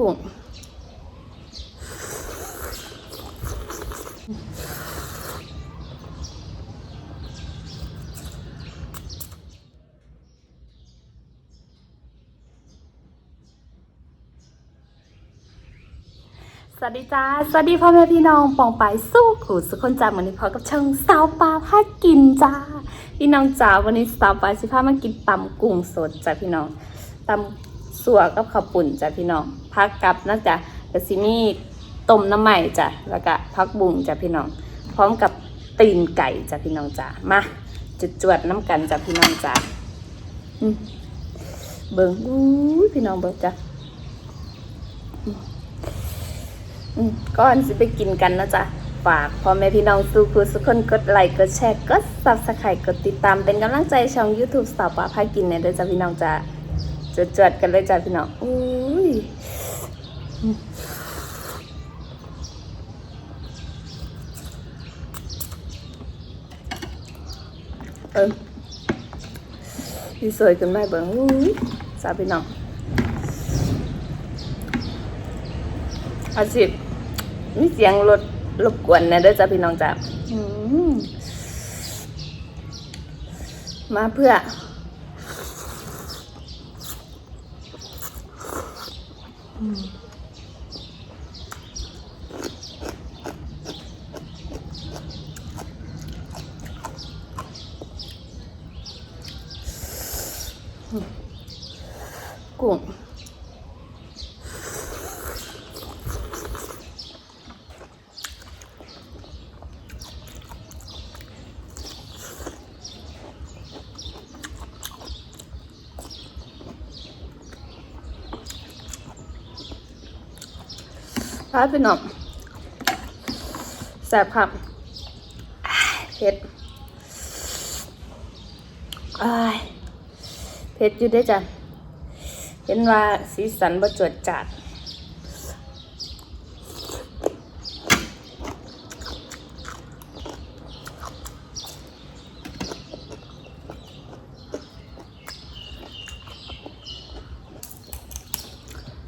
กุ้งสวัสดีจ้า สวัสดีพ่อแม่พี่น้องปองไปสู้ขู่สุขคนจ้าวันนี้พอกับเชิงสาวปลาพากินจ้า พี่น้องจ้าวันนี้สาวปลาสิพามากินตำกุ้งสดจ้าพี่น้องตำสัวกับข้าวปุ่นจ้าพี่น้อง พักกับนะจ๊ะกระซิมีต้มน้ำใหม่จ้ะแล้วก็พักบุ้งจ้าพี่น้อง พร้อมกับตีนไก่จ้าพี่น้องจ้ามาจุดจวดน้ำกันจ้าพี่น้องจ้าอืมเบิ่งอู้พี่น้องเบิ่งจ้าอืมก่อนสิไปกินกันนะจ๊ะฝากพ่อแม่พี่น้องสู่ผู้สุกคนกดไลค์กดแชร์กดซับสไครต์กดติดตามเป็นกำลังใจช่อง YouTube สาวปลาพากินเนี่ยด้วยจ้ะพี่น้องจ้ะจวดๆกันเลยจ้ะพี่น้องอุ้ เออพี่สวยขึ้นมาเบิ่งอุ้ยจ้าพี่น้องอาชีพมีเสียงรถรบกวนนะเด้อจ้าพี่น้องจ้าอืมมาเพื่อ กุ้งพาพี่น้องแสบครับอ้ายเผ็ดอ้าย เผ็ดอยู่ได้จ้ะ เห็นว่าสีสันประจวดจัด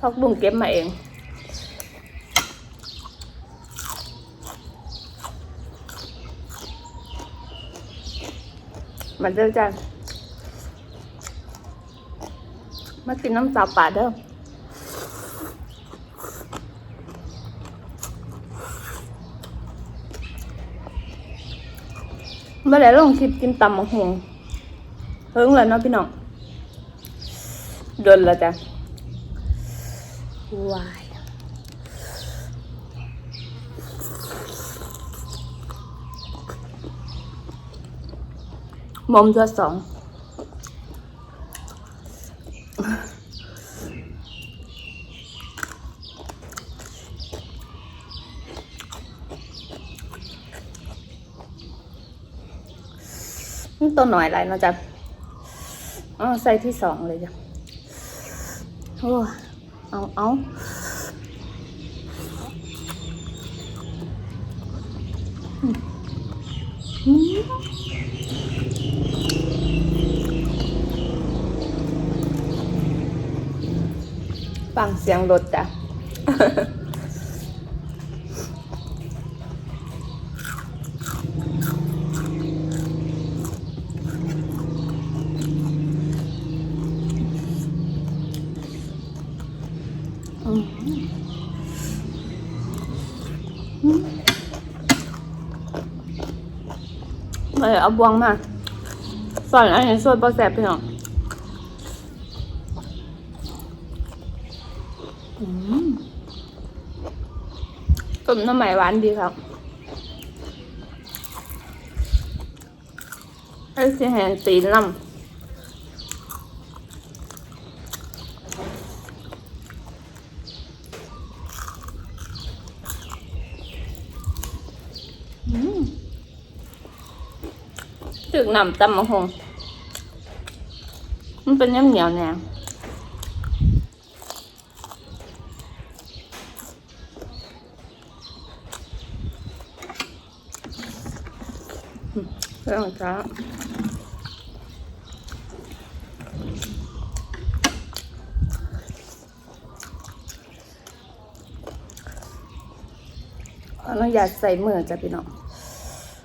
พักบุ้งเก็บมาเองมันเด้อจ้ะ มากินน้ำสาวป่าเด้อเมื่อไหร่ลองคิดกินตำมะฮวงเฮิงแล้วเนาะพี่น้องโดนแล้วจ้ะวายมอมตัวสอง ตัวหน่อยอะไรเนาะจ๊ะอ๋อใส่ที่สองเลยจ้ะโอ้เอาเอาอืมฟังเสียงรถจ้ะ อืมอืมเออเอาบวงมาสอนอันนี้สวดปลาแสบพี่น้องต้มน้ำใหม่หวานดีครับไอ้ที่แหงตีนน้ำ ถึกนำตำมะฮงมันเป็นน้ำเหนียวแนวเรื่องจ้าอนุญาตใส่มือจ้ะพี่น้อง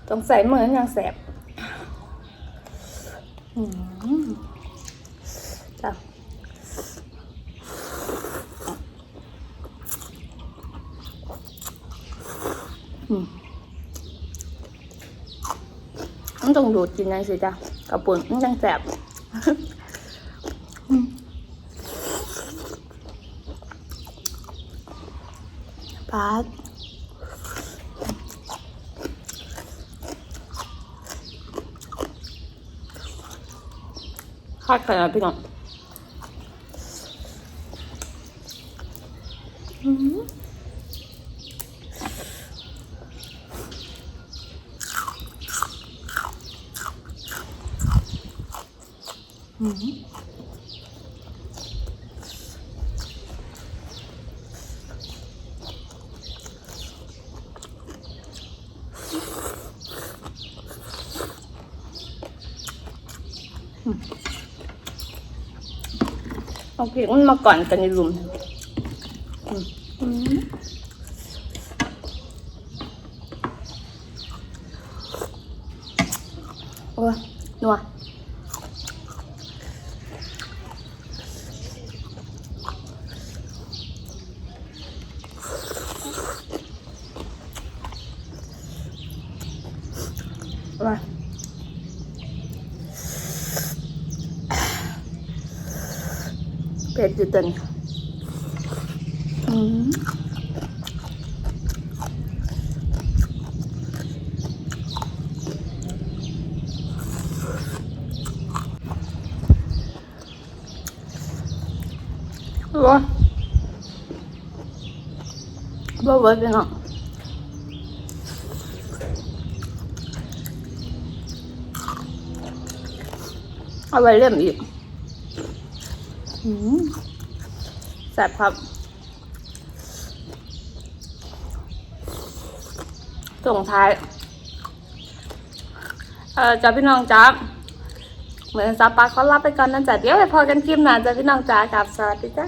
ต้องใส่มืออย่างแสบ จ้ะอืมมันต้องดูดกินยังสิจ้ะกระปุนมันยังแสบปาด คาดขนาดพี่น้องอืมอืม เอาพริกมันมาก่อนกันในรุมโอ้ยนัวมา เป็ดอยู่ตัวนี้อืมว้าบ้าเว้ยพี่น้องเอาไว้เล่มอีกอืม แซ่บครับ ส่งท้าย เออจ้าพี่น้องจ้าเหมือนซาปาเขารับไปก่อนนั่นจ้ะเดี๋ยวไปพอกันคลิปหน้าจ้าพี่น้องจ้ากับสวัสดีจ้า